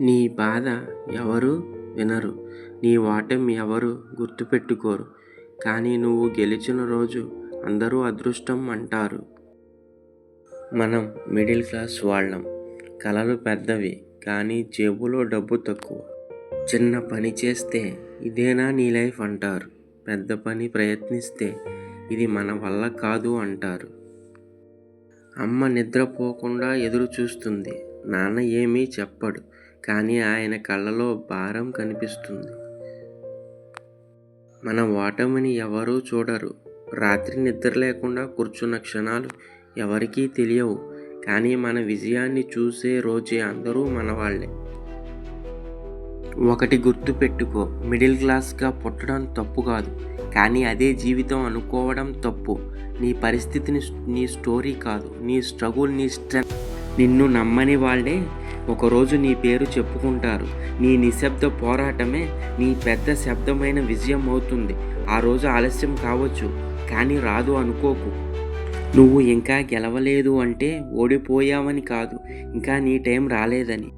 నీ బాధ ఎవరు వినరు నీ ఓటమి ఎవరు గుర్తుపెట్టుకోరు. కానీ నువ్వు గెలిచిన రోజు అందరూ అదృష్టం అంటారు. మనం మిడిల్ క్లాస్ వాళ్ళం. కలలు పెద్దవి కానీ జేబులో డబ్బు తక్కువ. చిన్న పని చేస్తే ఇదేనా నీ లైఫ్ అంటారు. పెద్ద పని ప్రయత్నిస్తే ఇది మన వల్ల కాదు అంటారు. అమ్మ నిద్రపోకుండా ఎదురు చూస్తుంది నాన్న ఏమీ చెప్పడు. కానీ ఆయన కళ్ళలో భారం కనిపిస్తుంది. మన ఓటమిని ఎవరూ చూడరు. రాత్రి నిద్ర లేకుండా కూర్చున్న క్షణాలు ఎవరికీ తెలియవు. కానీ మన విజయాన్ని చూసే రోజే అందరూ మన వాళ్ళే ఒకటి గుర్తు పెట్టుకో. మిడిల్ క్లాస్గా పుట్టడం తప్పు కాదు. కానీ అదే జీవితం అనుకోవడం తప్పు. నీ పరిస్థితిని నీ స్టోరీ కాదు. నీ స్ట్రగుల్ నీ స్ట్రెంత్. నిన్ను నమ్మని వాళ్ళే ఒకరోజు నీ పేరు చెప్పుకుంటారు. నీ నిశ్శబ్ద పోరాటమే నీ పెద్ద శబ్దమైన విజయం అవుతుంది ఆ రోజు ఆలస్యం కావచ్చు కానీ రాదు అనుకోకు. నువ్వు ఇంకా గెలవలేదు అంటే ఓడిపోయావని కాదు ఇంకా నీ టైం రాలేదని.